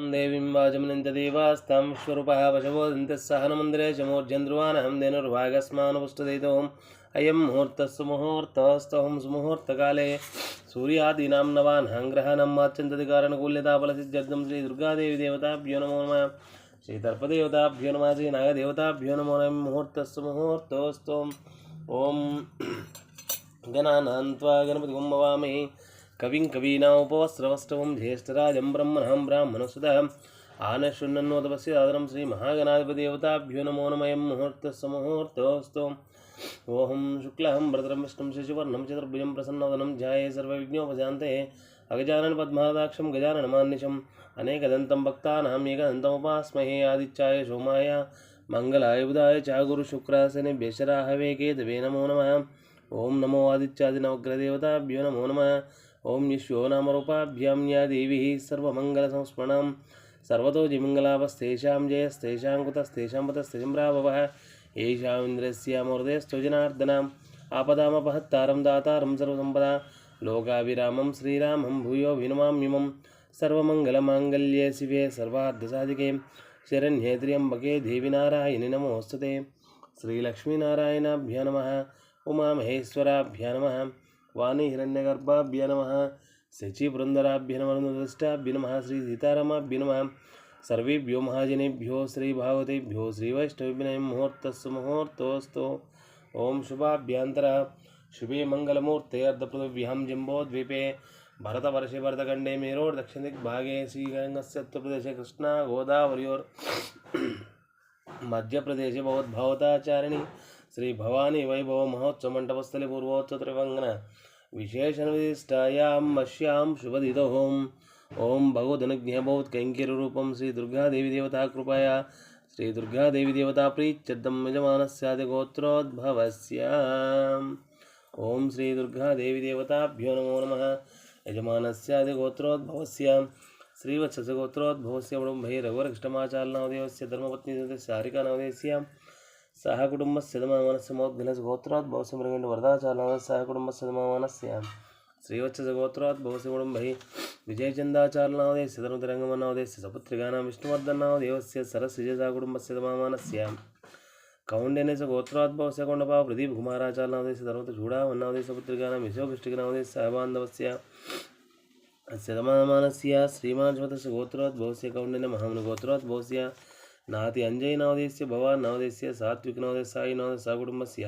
देवीं वाचमनञ्चदेवास्तां विश्वरूपः वशवो दन्तः सहनमन्दिरे शमोर्जन्द्रुवानहं धेनुर्भागस्मानुपुष्टदेतोम् अयं मुहूर्तः सुमुहूर्तस्तहुं सुमुहूर्तकाले सूर्यादीनां नवान्हं ग्रहाणं वाचन्तधिकारणकूल्यताफलसिद्ध्यर्थं श्रीदुर्गादेवी नमो नमः। श्रीतर्पदेवताभ्यो नमः, श्रीनागदेवताभ्यो नमो नमः। मुहूर्तः सुमुहूर्तोस्तोम् ॐ गणानान्त्वा गणपतिगुं भवामि। कविं कवीनामुपवस्त्रवस्तवं ज्येष्ठराजं ब्रह्मणं ब्राह्मणसुतः आनशृण्वन्नोतपस्य आदरं श्रीमहागणाधिपदेवताभ्यो नमो नमयं मुहूर्तस्य मुहूर्तोऽस्तु ओहं शुक्लहं भद्रं विष्णुं शशिवर्णं चतुर्भुजं प्रसन्नवदनं ध्याये सर्वविघ्नोपशान्ते। अगजानन पद्मादाक्षं गजाननमान्निशम् अनेकदन्तं भक्तानाम् एकदन्तमुपास्महे आदित्याय सोमाय। मङ्गलाय बुधाय च गुरुशुक्रासनेभ्यशराहवे केतवे नमो नमः। ॐ नमो आदित्यादिनवग्रदेवताभ्यो नमो नमः। ॐ विश्वो नामरूपाभ्यां या देवीः सर्वमङ्गलसंस्मरणं सर्वतो जिमङ्गलापस्तेषां जयस्तेषां कुतस्तेषां पतस्तेषं राभवः येषामिन्द्रस्यामृदयस्तु जनार्दनाम् आपदामपहत्तारं दातारं सर्वसम्पदा। लोकाभिरामं श्रीरामं भूयो विनमाम्यमं सर्वमङ्गलमाङ्गल्ये शिवे सर्वार्धसाधिके। शरण्ये त्र्यम्बके देवि नारायणि नमोऽस्तुते श्रीलक्ष्मीनारायणाभ्य नमः। उमामहेश्वराभ्य नमः। वाणी हिरण्यगर्भाभ्य नम शचिवृंदराभ्य नम दृष्टाभ्य नम श्री सीतारामाभ्य नम सर्वेभ्यो महाजनेभ्यो श्री भागवतेभ्यो श्रीवैष्णविनय मुहूर्तस्व मुहूर्तस्तु ओं शुभाभ्यंतर शुभे मंगलमूर्ते अर्धपृथिव्यां जिंबोद्वीपे भरतवर्षे भरतखंडे मेरो दक्षिण दिग्भागे कृष्णा गोदावरी मध्य प्रदेश बहुत भवद्भावताचारिणी श्री भवानी वैभव महोत्सव मंडपस्थले पूर्वोत्सव त्रिवंगन विशेषणविशिष्टायां मश्यां शुभदितोः ओम भगवदनुज्ञबोध कैङ्कीरूपं श्री दुर्गा देवी देवता कृपया श्री दुर्गा देवी देवता प्रीत्यर्थं यजमानस्यादिगोत्रोद्भवस्य। ओम श्री दुर्गा देवी देवताभ्यो नमो नमः। यजमानस्यादिगोत्रोद्भवस्य। श्रीवत्सगोत्रोद्भवस्य वडुम्भै रघुवरकृष्णमाचार्य से धर्मपत्नी सारिका नवदेवस्य സഹകുടുംബ സ്ഥിതമാനസ്യമോ ഘനഗോത്രാത് ഭവസ്യമൃഗേണ്ട വരദാചാല സഹകുടുംബ സ്ഥിതമാനസ്യാം శ్రీవత్సగోత్రాత్ భవశివుడంబై విజయచందాచార్యనాదే సిధనుతరంగమనాదేశ సపుత్రిగానాం విష్ణువర్ధన్నాదేవస్య సరస్విజయసాకుటుంబస్య మామానస్య కౌండేనేశ గోత్రాద్భవశకుండపా ప్రదీప్ కుమారాచార్యనాదేశ తర్వాత చూడామన్నాదేశ సపుత్రిగానాం విశ్వపుష్టికనాదేశ సహబాంధవస్య శతమానస్య శ్రీమాన్ జ్యోతిష గోత్రాద్భవస్య కౌండిన మహాముని గోత్రాద్భవస్య నాతి అంజయ నవదేశ్య భవాన్ నవదేశ్య సాత్విక నవదేశ సాయి నవదేశ సకుటుంబస్య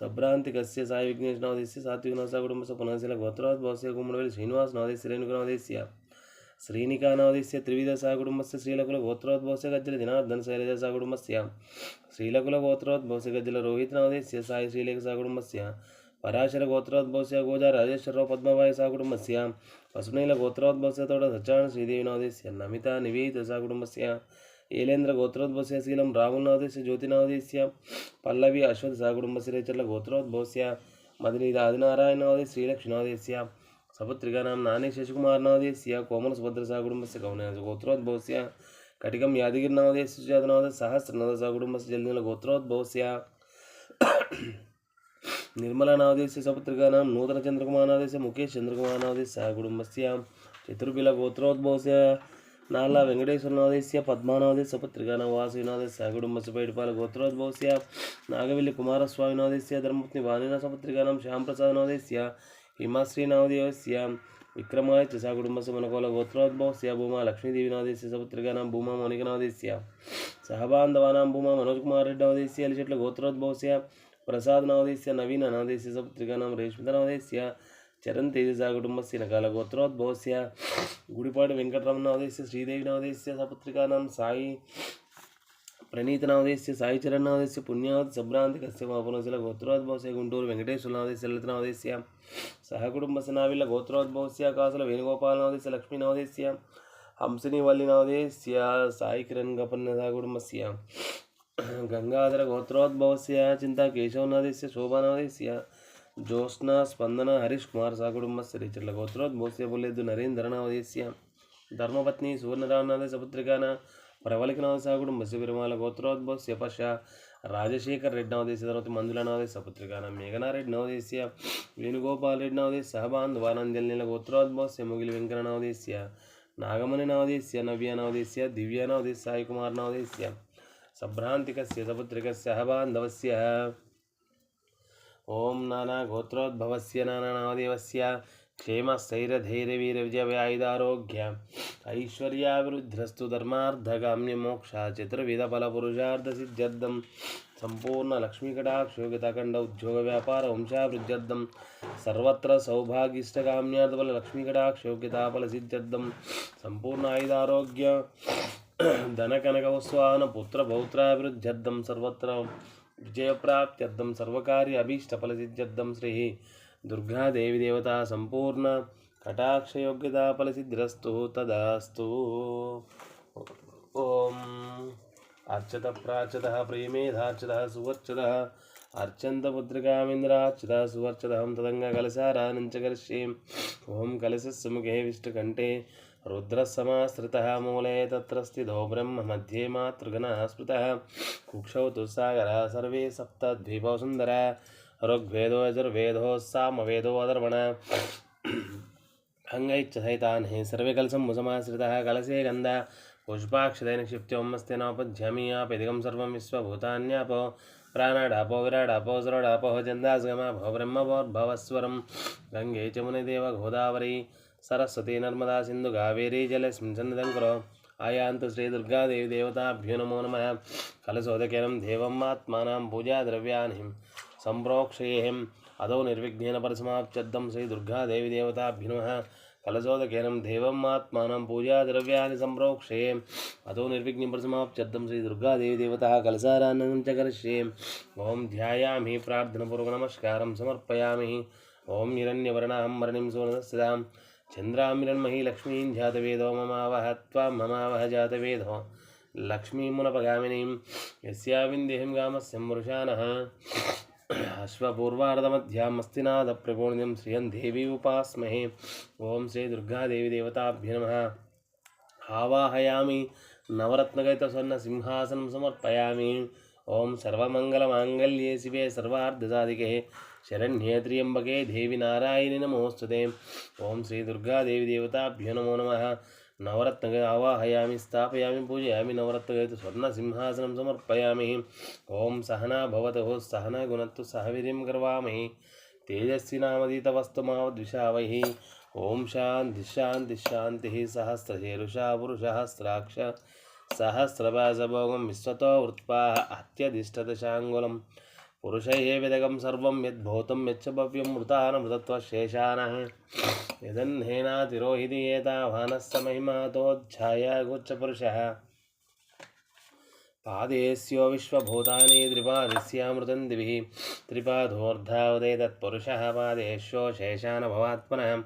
సభ్రాంతికస్య సాయి విఘ్నేష్ నవదేశ్య సాత్విక నవ సకుటుంబస్య పునశీల గోత్రాత్ భవస్య గుమ్మడివేలి శ్రీనివాస్ నవదేశ రేణుక నవదేశ్య శ్రీనికా నవదేశ్య త్రివిధ సాకుటుంబస్య శ్రీలకుల గోత్రోద్భవస్య గజ్జల దినార్దన శైలజ సాకుటుంబస్య శ్రీలకుల గోత్రోద్భవస్య గజ్జల రోహిత్ నవదేశ్య సాయి శ్రీలేఖ సాకుటుంబస్య పరాశర గోత్రోద్భవస్య గోజా రాజేశ్వరరావు పద్మవాయ సాకుటుంబస్య వసునీల గోత్రోద్భవస్య తోడ సత్యాన శ్రీదేవి నవదేశ్య నమిత నివేదిత సాకుటుంబస్య శీలం రాహుల్నాథస్య జ్యోతినాథస్య పల్లవి అశ్వత్ సహకుటుంబస్య రేచర్ల గోత్రోద్భవస్య మదినీద ఆదినారాయణనాథి శ్రీలక్ష్మీనాథస్య సపుత్రికానాం నాని శశికుమారనాథస్య కోమల సుభద్ర సహకుటుంబస్య కౌన గోత్రోద్భవస్య కటికం యాదగిరినాథస్య సుజాతనాథ సహస్రనాథ సహకుటుంబస్య జల్దీల గోత్రోద్భవస్య నిర్మలానాథస్య సపుత్రికానాం నూతన చంద్రకుమారనాథస్య ముఖేష్ చంద్రకుమారనాథస్య సహకుటుంబస్య చతుర్బిల గోత్రోద్భవస్య నాలా వెంకటేశ్వరనాథస్య పద్మానాథస్య సపుత్రికానాం వాసునాథస్య సహకుటుంబస్య పైడిపాల గోత్రోద్భవస్య నాగవెల్లి కుమారస్వామినాథస్య ధర్మపత్ని వాణిన సపుత్రికానాం శ్యాంప్రసాదనాథస్య హిమాశ్రీనాథస్య విక్రమాయ చ సహకుటుంబస్య మనకోల గోత్రోద్భవస్య భూమా లక్ష్మీదేవినాథస్య సపుత్రికానాం భూమా మౌనికనాథస్య సహబాంధవానాం భూమా మనోజ్కుమార్ రెడ్డి చెట్ల గోత్రోద్భవస్య ప్రసాద్ నవదేశ్య నవీన చరణ్ తేజసా కుటుంబస్య నకాల గోత్రోద్భవస్య గుడిపాడు వెంకటరమణ నవదేశ్య శ్రీదేవి నవదేశ్య సపుత్రికానాం సాయి ప్రణీత నవదేశ్య సాయి చరణ్ నవదేశ్య పుణ్యావతి సభ్రాంతి కశ్యప పునశల గోత్రోద్భవస్య గుంటూరు వెంకటేశ్వర నవదేశ్య లలిత నవదేశ్య సహకుటుంబస్య నావిల్ల గోత్రోద్భవస్య కాసుల వేణుగోపాల నవదేశ్య లక్ష్మీ నవదేశ్య హంసిని వల్లి నవదేశ్య సాయి కిరణ్ గపన్న సహకుటుంబస్య గంగాధర గోత్రోద్భవస్య చింతా కేశవనాథస్య శోభానాథస్య జ్యోత్స్న స్పందన హరీష్ కుమార్ సహకుటుంబస్య రీచర్ల గోత్రోద్భవస్య బుల్లెద్దు నరేంద్రనాథస్య ధర్మపత్ని సువర్ణరామనాథ సపుత్రికాన ప్రవళికనాథ సహకుటుంబస్య విరమాల గోత్రోద్భవస్య పశ రాజశేఖర్ రెడ్డి నవదేశ తర్వాత మందుల నవదేశ సపుత్రికాన మేఘనారెడ్డి నవదేశ్య వేణుగోపాల్ రెడ్డి నవదేశ సహబాంధ్ వానంజల్ నీల గోత్రోద్భవస్య ముగిలి వెంకట నవదేశ్య ఓం నానా గోత్రోద్భవస్య నానానామదేవస్య క్షేమస్థైరధైర్యవీరవిజయాయుధారోగ్య ఐశ్వర్యాభివృద్ధ్రస్తు ధర్మార్ధగామ్య మోక్ష చతుర్విధ ఫల పురుషార్థ సిద్ధ్యర్థం సంపూర్ణ లక్ష్మీకటాక్షయోగితాఖండ ఉద్యోగ వ్యాపార వంశాభివృద్ధ్యర్థం. సర్వత్ర సౌభాగిష్టకామ్యార్థబల లక్ష్మీకటాక్షయోగ్యతాఫలసిద్ధ్యర్థం. సంపూర్ణ ఆయుధారోగ్య. ధనకనక ధనకనకవస్వాన పుత్రపౌత్రాభివృద్ధ్యర్థం సర్వత్ర విజయప్రాప్త్యర్థం సర్వకార్య అభీష్ట ఫలసిద్ధ్యర్థం శ్రీ దుర్గాదేవి దేవత సంపూర్ణ కటాక్షయోగ్యత ఫలసిద్ధిరస్తు తదాస్తు. ఓం. అర్చత ప్రాచత ప్రియమేధార్చత సువర్చత. అర్చంత పుత్రికామింద్రార్చిత సువర్చత తదంగ కలశారానంచ కలశ్యేం ఓం కలశ సముఖే విష్ణుకంఠే रुद्रसमाश्रितः मूले तत्र ब्रह्म मध्ये मातृगणः स्मृतः। कुक्षौ तु सागरः, सर्वे सुन्दरा। ऋग्वेदो यजुर्वेदो सामवेदो अधर्वण। अङ्गैश्च सहितान् हि सर्वे कलसम्मुसमाश्रितः कलशे गन्ध। पुष्पाक्षतेन क्षिप्त्योमस्ते नोपध्यामि आपेदिकं सर्वं विश्वभूतान्यापो। प्राणाडापो, विराडापो, सुरडापो चन्दासगमा भव ब्रह्मभोर्भवस्वरं। गङ्गे च मुनिदेव गोदावरी। सरस्वती नर्मदा सिंधु कावेरी जलस्मिन् सन्निधं कुरु आयान्तु श्रीदुर्गादेवी देवताभ्यो नमो नमः। कलशोदकेनं देवम् आत्मानां पूजाद्रव्यानि सम्प्रोक्षयेहम्। अदौ निर्विघ्नेन परसमाप्त्यर्थं श्रीदुर्गादेवी देवताभ्यो नमः। कलशोदकेनं देवम् आत्मानं पूजाद्रव्याणि सम्प्रोक्षये अतो निर्विघ्नं परसमाप्त्यर्थं श्रीदुर्गादेवी देवतः कलसारान्नं च करिष्ये ॐ ध्यायामि प्रार्थनापूर्वकनमस्कारं समर्पयामि। ॐ हिरण्यवर्णां मरणिं सुवर्णस्थितां चन्द्रामिरन्मही लक्ष्मीं जातवेदो, ममावह त्वां, ममावह जातवेदो। लक्ष्मीमुनपगामिनीं, यस्याविन्देहं गामस्य मृषानः। अश्वपूर्वार्धमध्यामस्तिनादप्रपूर्णिं श्रियं देवी उपास्महे। ॐ श्रीदुर्गादेवी देवताभ्य नमः। आवाहयामि, नवरत्नगैतस्वर्णसिंहासनं समर्पयामि। ॐ सर्वमङ्गलमाङ्गल्ये शिवे सर्वार्धसाधिके। శరణ్యేత్రియంబకే దేవి నారాయణి నమోస్తుతే ఓం శ్రీ దుర్గాదేవి దేవతాభ్యో నమో నమ నవరత్నగ ఆవాహయామి స్థాపయామి పూజయామి నవరత్నగైతు స్వర్ణసింహాసనం సమర్పయామి ఓం సహనా భవతో సహన గుణత్తు సహవీర్యం కర్వామహి తేజస్వినామదీతవస్తుమావద్విషావహి ఓం శాంతి శాంతి శాంతి సహస్రశేరుషా పురుషహస్రాక్ష సహస్రపాశభోగం విశ్వతో వృత్పా అత్యధిష్టదశాంగులం पुरुषैः विदगं सर्वं यद्भूतं यच्च भव्यं मृतानमृतत्वशेषानः। यदन्नेनातिरोहिति एतावानः स महिमातोऽध्यायागुच्चपुरुषः पादेस्यो विश्वभूतानि त्रिपादस्यामृतं दिभिः। त्रिपादोर्धावदे तत्पुरुषः पादेश्यो शेषानभवात्मनः।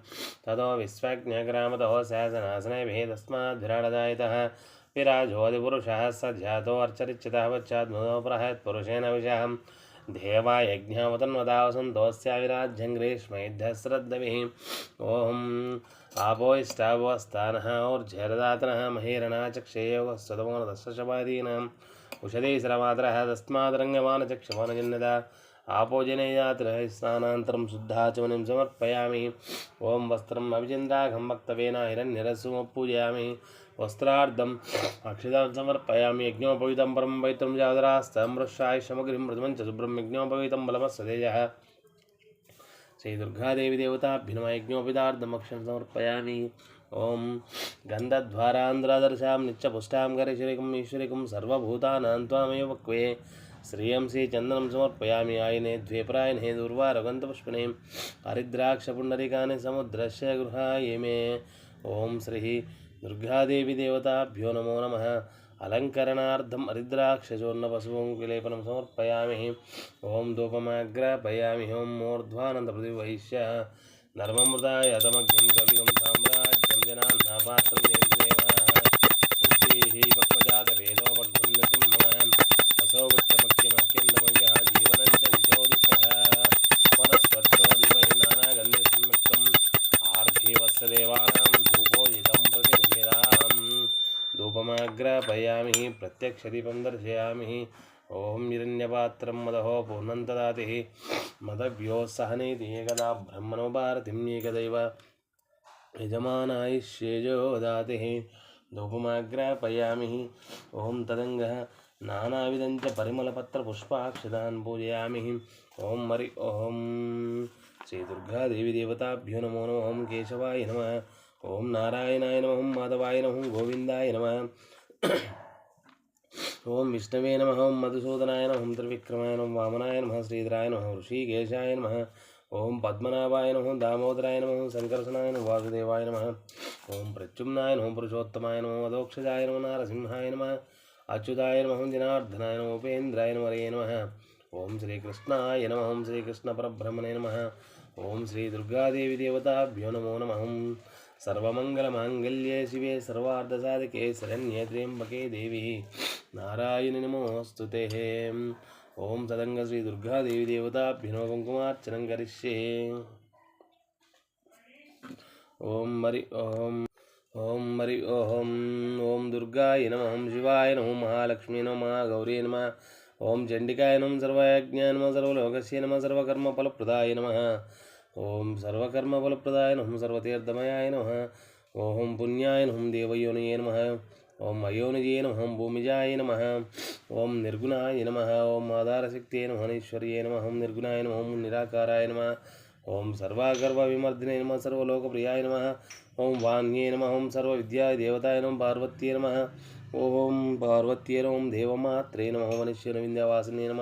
ततो विश्वज्ञग्रामतो शासनासनैभिः तस्माद्विराडदायितः विराजोऽधिपुरुषः स ध्यातोऽर्चरिच्युतः पश्चात्मनोपरहत्पुरुषेण विषहम्। देवा यज्ञावतन्वदावसन्तोऽस्याविराज्यं ग्रीष्मैध्यश्रद्धभिः ॐ आपो इष्टावस्तानः और्झरदातनः महीरणः चक्षेयोगस्वतमोनदशशपादीनाम् उषधीश्रमातरः तस्मादरङ्गमानचक्षमानजन्यता आपो जनेयात्रः स्नानान्तरं शुद्धाचमनिं समर्पयामि ॐ वस्त्रम् अभिचिन्ताघं वक्तव्येन हिरण्यरस्सुमपूजयामि वस्त्रार्धम् अक्षितां समर्पयामि, यज्ञोपवीतं परं पवित्रं जातरास्तं वृक्षाय समग्रिं मृदुमं च शुभ्रं यज्ञोपवीतं बलमस्य तेजः श्रीदुर्गादेवी देवताभ्युनम यज्ञोपितार्धमक्षं समर्पयामि। ॐ गन्धध्वारान्ध्रदर्शां नित्यपुष्टां करेश्वरिकम् ईश्वरिकं सर्वभूतानां त्वामेव क्वे। श्रियं श्रीचन्दनं समर्पयामि, आयने द्वे प्रायणे दुर्वारगन्धपुष्पिणे हरिद्राक्षपुण्डरीकानि समुद्रस्य गृहाय मे। ॐ श्रीः दुर्गादेवी देवताभ्यो नमो नमः। अलङ्करणार्थम् हरिद्राक्षचूर्णपशुपङ्कुलेपनं समर्पयामि। ॐ धूपमाग्रापयामि ॐ मूर्ध्वानन्दप्रतिवहिष्य धर्ममृताय तमग्निं कविगं साम्राज्यं जनान्नापात्रं देवाः। बुद्धिः पक्वजातवेदो दर्शाया प्रत्यक्ष दीपम दर्शयामि। ओम हिरण्यपात्रं मदहो पूर्णं ददाति मदव्योत्सहनेति एकदा ब्रह्मणो भारतीम्येकदैव यजमानायिष्येजो ओं तदंग ॐ तदङ्गः। नानाविधं च परिमलपत्रपुष्पाक्षदान् पूजयामि। ॐ हरि ॐ श्रीदुर्गादेवीदेवताभ्यो नमो नमः। ॐ केशवाय नमः। ॐ नारायणाय नमः। माधवाय नमः। गोविन्दाय नमः। ओम विष्णवे नम ओं मधुसूदनाय नम ओं त्रिविक्रमाय नम वामनाय नम श्रीधराय नम ऋषिकेशाय नम ओं पद्मनाभाय नम दामोदराय नम शंकरसनाय नम वासुदेवाय नम ओं प्रत्युम्नाय नम पुरुषोत्तमाय नम अदोक्षजाय नम नारसिंहाय नम अच्युताय नम जनार्दनाय नम उपेन्द्राय नमरे नम ओं श्रीकृष्णाय नम ओं श्रीकृष्ण श्रीकृष्णपरब्रह्मणे नम ओं श्री दुर्गादेवी देवताभ्यो नमो नम సర్వమంగళమాంగళ్యే శివే సర్వార్ధసాధికే శరణ్యే త్ర్యంబకే దేవి. నారాయణ నమోస్తు ఓం సదంగ శ్రీ దుర్గాదేవి దేవతాభ్యనో కుంకుమార్చనం కరిష్యే. ఓం మరి ఓం ఓం మరి ఓం ఓం దుర్గాయ నమ ఓం శివాయ నమో మహాలక్ష్మీ నమ గౌరీ నమ ఓం చండికాయ నమ సర్వయజ్ఞాయ నమ సర్వలోకస్య నమ సర్వకర్మ ఫలప్రదాయ నమ. ओम सर्वकर्म फलप्रदाय नम सर्वतीर्थमयाय नम ओम पुण्याय नम देवयोनिये नम ओम अयोनिजे नम हम भूमिजाय नम ओम निर्गुणाय नम ओम आधारशक्त नम अनीश्वर्ये नम हम निर्गुणाय नम ओम निराकाराय नम ओम सर्वागर्भविमर्दिने नम सर्वलोकप्रियाय नम ओम वाण्ये नम ओम सर्वविद्यादेवताय नम पार्वत्ये नम ओम पार्वत्ये नम देवमात्रे नम मनुष्यनविन्द्यावासिने नम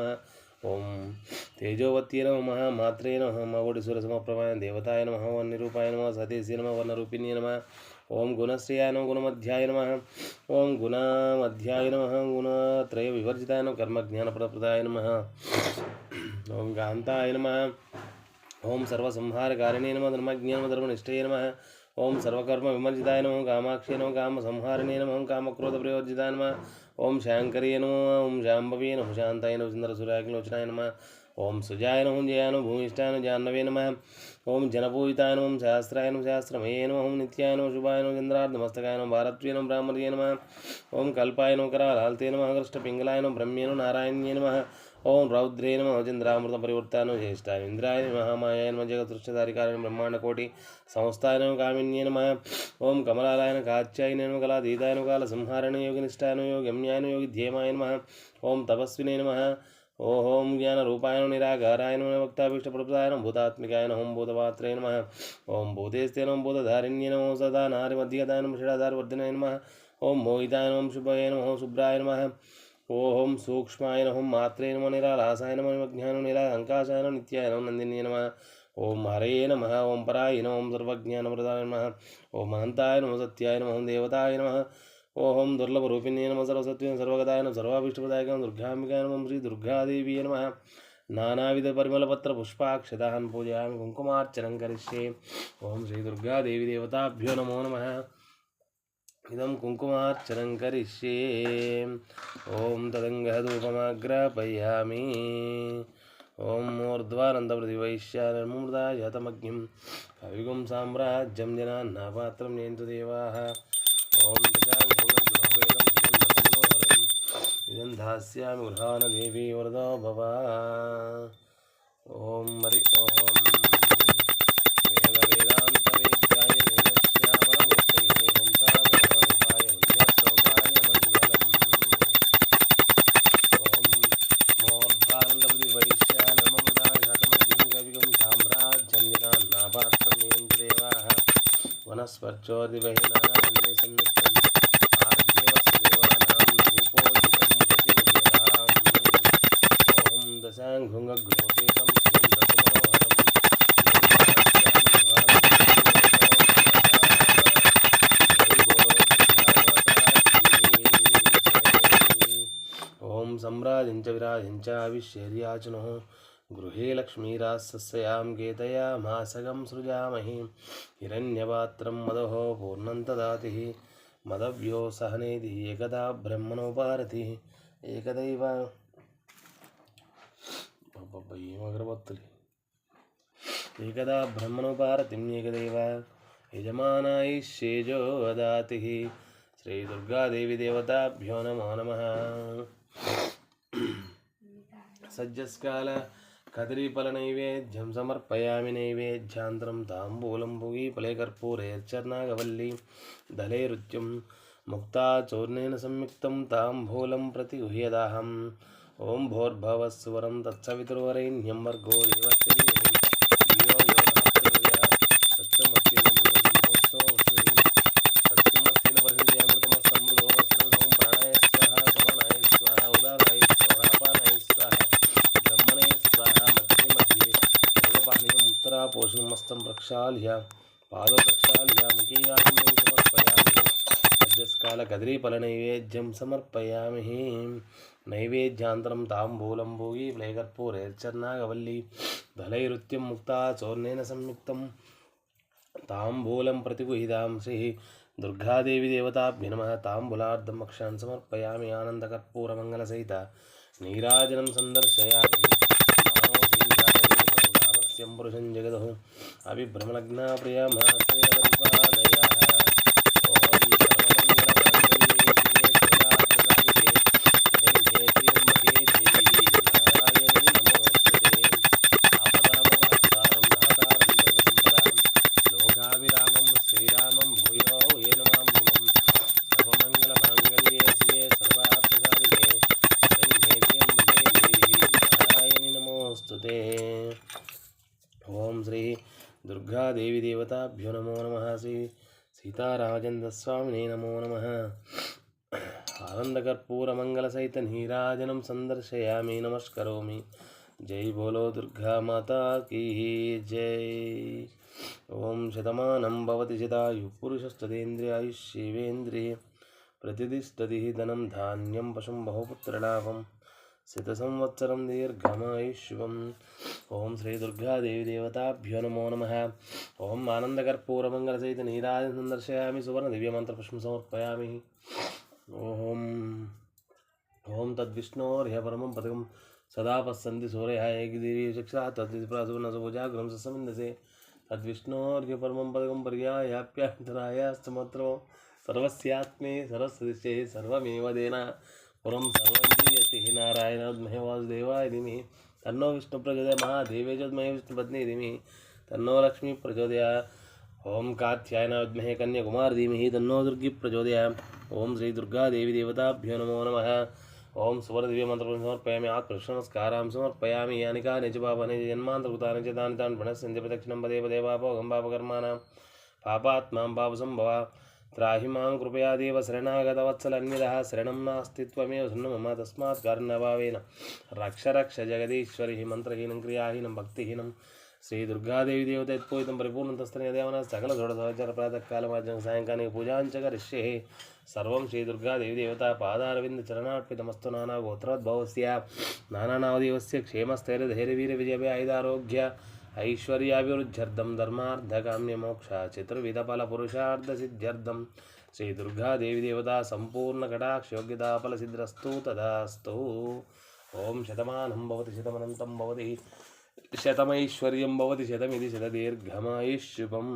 వింధ్యవాసినే నమ ఓం తేజోవత్యే నమ మహామాత్రే నమ మగోడిసురసమప్రమాయ దేవతాయ నమ వన్నిరూపాయ నమ సతీసి నమ వర్ణరూపిణీ నమ. ఓం గుణశ్రేయాయ నమ గుణమధ్యాయ నమ. ఓం గుణమధ్యాయ నమ గుణత్రయ వివర్జితాయ నమ కర్మజ్ఞానప్రదప్రదాయ నమ. ఓం కాంతాయ నమ. ఓం సర్వసంహారకారిణే నమ ధర్మజ్ఞానమ ధర్మనిష్టయే నమ. ఓం సర్వకర్మ విమర్జితాయ నమ కామాక్షే నమ కామ కామసంహారిణే నమ కామక్రోధ ప్రయోజితాయ నమ. ఓం శాంకర్య నమ ఓం శాంభవే నమ శాంతాయ నమ సుందరసురాగ్లోచనాయ నమ ఓం సుజాయ నమ జయాయ నమ జాహ్నవే నమ ఓం జనపూజితాయ నమ శాస్త్రాయ నమ శాస్త్రమయే నమ ఓం నిత్యాయ నమ శుభాయ నమ చంద్రార్ధమస్తకాయ నమ భారత్వే నమ బ్రాహ్మణ్యే నమ ఓం కల్పాయ నమ కరాలాల్తే నమ కృష్ణపింగళాయ నమ బ్రహ్మే నమ నారాయణ్యే నమ ఓం రౌద్రేణ నమ చంద్రామృత చేష్టాయం జ్యేష్ఠాయ ఇంద్రాయ నమ మహామాయాయ నమ జగదృష్టధారికాయ నమ బ్రహ్మాండకోటి సంస్థాయ ఓం కమలాలయన నమ కాత్యాయ నమ కాల సంహారణ యోగినిష్టాయన యోగి యోగమ్యాయ యోగి యోగిధ్యేమాయ నమ ఓం తపస్వినే నమ ఓం జ్ఞాన రూపాయన నిరాకారాయ నమ భక్తాభీష్టప్రదాయ నమ భూతాత్మికాయ నమ ఓం భూతపాత్రే నమ ఓం భూతేస్తే నమ భూతధారిణ్య నమో సదా నారి నమ షడాధారవర్ధనాయ నమ ఓం మోహితాయ నమ శుభాయ నమ ఓం శుభ్రాయ నమ ఓహం సూక్ష్మాయనహం నమ నిరా రాసాయనమ నిరాలాసాయ నమ. నిమజ్ఞానం నిరాంకాశాయ నమ నిత్యాయ నమ నమ ఓం హరే నమ. ఓం పరాయ నమ. ఓం సర్వజ్ఞానప్రదాయ నమ. ఓం అనంతాయ నమ. సత్యాయ నమ. ఓం దేవతాయ నమ. ఓం దుర్లభరూపిణ్యే నమ. సర్వసత్యం సర్వగతాయ నమ. సర్వాభీష్టపదాయ దుర్గాంబికాయ నమ. శ్రీ దుర్గాదేవి నమ. నానావిధ పరిమళపత్ర పుష్పాక్షతాన్ పూజయామి కుంకుమార్చనం కరిష్యే. ఓం శ్రీ దుర్గాదేవి దేవతాభ్యో నమో నమ. ఇదం కుంకుమార్చనం కరిష్యే ఓం తదంగధూపమాగ్రాపయామి ఓం మూర్ధ్వానందపృతివైశ్యానమృదాయతమగ్నిం కవిగుం సామ్రాజ్యం జనాన్నాపాత్రం నేంతు దేవాः ఓం ఇదం దాస్యామి గృహాన దేవీ వరదో భవ ఓం మరి ఓం వేద వేదాంత వేద్యాయ వేదశ్యామలమూర్తయే హంసావరూపాయ పుణ్యశ్లోకాయ మంగళం ఓం మోర్ధానందపతి వైశ్యానమృదాయ హతమగ్నిం కవిగం సామ్రాజ్యం జనాన్నాపాత్రం దేవాः వనస్పర్చోదివహినానందే సన్నిత్యం ఆర్ధ్యవస్య దేవానాం ధూపోజితం ఓం ఓం సమ్రాజించ విరాజించ విశ్వేర్యాచునో గృహే లక్ష్మీరాస్సస్యాం గేతయామాసగం సృజామహి. హిరణ్యపాత్రం మదః పూర్ణం దదాతి మదవ్యో సహనేది ఏకదా బ్రహ్మణోపారతి. ఏకదైవ అబ్బబ్బ, ఏం అగరబత్తులు. ఏకదా బ్రహ్మణోపారతిం ఏకదైవ. యజమానాయిష్యేజో దదాతి శ్రీ దుర్గాదేవి దేవతాభ్యో నమో నమ. సజ్జస్కాల कदरीफलनैवेद्यं समर्पयामि भुगि ताम्बूलं पुगीफलेकर्पूरेर्चर्नागवल्ली मुक्ता मुक्ताचूर्णेन संयुक्त ताम्बूलं प्रति गुह्यदाहम् ओं भोर्भवः सुवरं वर्गो देवस्य हस्तम प्रक्षा पाद प्रक्षा प्रक्षाल्य मुखीयात्मं समर्पयामि। नैवेद्यम समर्पयामि। नैवेद्यान्तरं तांबूल भोगी प्लेकर्पूरेर्चर्नागवल्ली धलैरुत्यं मुक्ता चोर्णेन तांबूल प्रतिगुहिता श्री दुर्गादेवी देवताभ्य नमः। ताम्बूलार्धं वक्षान् समर्पयामि। आनंदकर्पूरमंगलसहित नीराजनम संदर्शया भास्यं अभी भ्रमलग्न प्रिय प्रिया దుర్గాదేవి దేవతాభ్యో నమో నమ. శ్రీ సీతారామచంద్రస్వామినే నమో నమ. ఆనందకర్పూరమంగళసహిత నీరాజనం సందర్శయామి నమస్కరోమి. జై బోలో దుర్గా మాతా కీ జై. ఓం శతమానం భవతి శతాయు పురుషస్తదేంద్రియాయుష్యేవేంద్రియే ప్రతిదిష్టతి ధనం ధాన్యం పశుం బహుపుత్రలాభం. శతసంవత్సరం దీర్ఘమాయుష్వం ఓం శ్రీ దుర్గాదేవి దేవతాభ్యో నమో నమ ఓం ఆనందకర్పూరమంగళసహిత నీరాజన సందర్శయామి సువర్ణ దివ్యమంత్రపుష్పం సమర్పయామి ఓం ఓం తద్విష్ణోర్హ పరమం పదకం సదా పశ్యంతి సూర్య ఏకదిచక్షా తద్విప్రాసువర్ణసుభుజాగ్రం సమిందసే తద్విష్ణోర్హ పరమం పదకం పర్యాయాప్యాంతరాయాస్తమత్రం సర్వస్యాత్మే సరస్వతిశ్చే సర్వమేవ దేన परम सर्वजीयति नारायणमहे वासुदेवाय धीमहि तन्नो विष्णु प्रचोदय महादेवे महे विष्णुपत्नी धीमहि। तन्नो लक्ष्मी प्रचोदया ओम कात्यायनाद्महे कन्याकुमार धीमहि। तन्नो दुर्गी प्रचोदया ओम श्री दुर्गा देवी देवताभ्यो नमो नम। ओम सुवर्णदिव्य मंत्र समर्पयामि। आत्मकृष्णमस्कारां समर्पयामि। यानिकानि च पापानि जन्मान्तकृतानि च तानि दान पुनः सन्ति प्रदक्षिणं पदे पदे पापोऽहं पापात्मा पाप संभवा త్రాహి మాం కృపయా దేవ శరణాగతవత్సలన్యదः శరణం నాస్తి త్వమేవ శృణు మమ తస్మాత్ కారణభావేన రక్ష రక్ష జగదీశ్వరి మంత్రహీనం క్రియాహీనం భక్తిహీనం శ్రీ దుర్గాదేవి దేవత యత్పోయితం పరిపూర్ణతస్తనే దేవన సకల షోడసోచార ప్రాతకాలమాధ్యం సాయంకాలిక పూజాంచ కరిష్యే సర్వం శ్రీ దుర్గాదేవి దేవత పాదారవింద చరణార్పితమస్తు నానా గోత్రోద్భవస్య నానానావదేవస్య క్షేమస్థైర్యధైర్యవీర విజయ ఆయుధారోగ్య ఐశ్వర్యాభివృద్ధ్యర్థం ధర్మార్థకామ్యమోక్ష చతుర్విధఫల పురుషార్థసిద్ధ్యర్థం శ్రీ దుర్గాదేవి దేవత సంపూర్ణ కటాక్షయోగ్యతాఫల సిద్ధ్రస్తు తదాస్తు ఓం శతమానం భవతి శతమనంతం భవతి శతమైశ్వర్యం భవతి శతమిది శతదీర్ఘమాయుష్యుపం